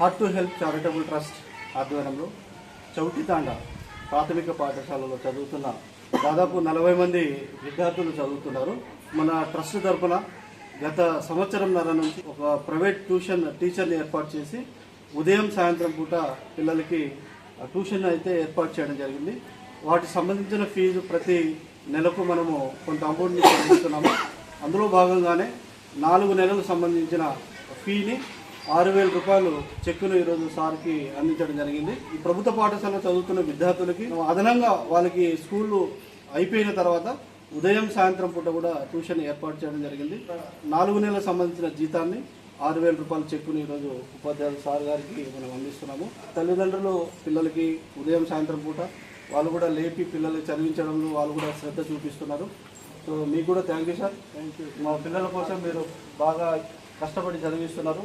Heart to help charitable trust ఆధ్వర్యంలో చౌటితాండ ప్రాథమిక పాఠశాలలో చదువుతున్న దాదాపు నలభై మంది విద్యార్థులు చదువుతున్నారు. మన ట్రస్ట్ తరపున గత సంవత్సరంన్నర నుంచి ఒక ప్రైవేట్ ట్యూషన్ టీచర్ని ఏర్పాటు చేసి ఉదయం సాయంత్రం పూట పిల్లలకి ఆ ట్యూషన్ అయితే ఏర్పాటు చేయడం జరిగింది. వాటికి సంబంధించిన ఫీజు ప్రతి నెలకు మనము కొంత అమౌంట్ని చెల్లిస్తున్నాము. అందులో భాగంగానే నాలుగు నెలలకు సంబంధించిన ఫీని ఆరు వేల రూపాయలు చెక్కును ఈరోజు సార్కి అందించడం జరిగింది. ఈ ప్రభుత్వ పాఠశాలలో చదువుతున్న విద్యార్థులకి అదనంగా వాళ్ళకి స్కూళ్ళు అయిపోయిన తర్వాత ఉదయం సాయంత్రం పూట కూడా ట్యూషన్ ఏర్పాటు చేయడం జరిగింది. నాలుగు నెలలకు సంబంధించిన జీతాన్ని ఆరు వేల రూపాయల చెక్కుని ఈరోజు ఉపాధ్యాయులు సార్ గారికి మనం అందిస్తున్నాము. తల్లిదండ్రులు పిల్లలకి ఉదయం సాయంత్రం పూట వాళ్ళు కూడా లేపి పిల్లల్ని చదివించడంలో వాళ్ళు కూడా శ్రద్ధ చూపిస్తున్నారు. సో మీకు కూడా thank you sir. Thank you మా పిల్లల కోసం మీరు బాగా కష్టపడి చదివిస్తున్నారు.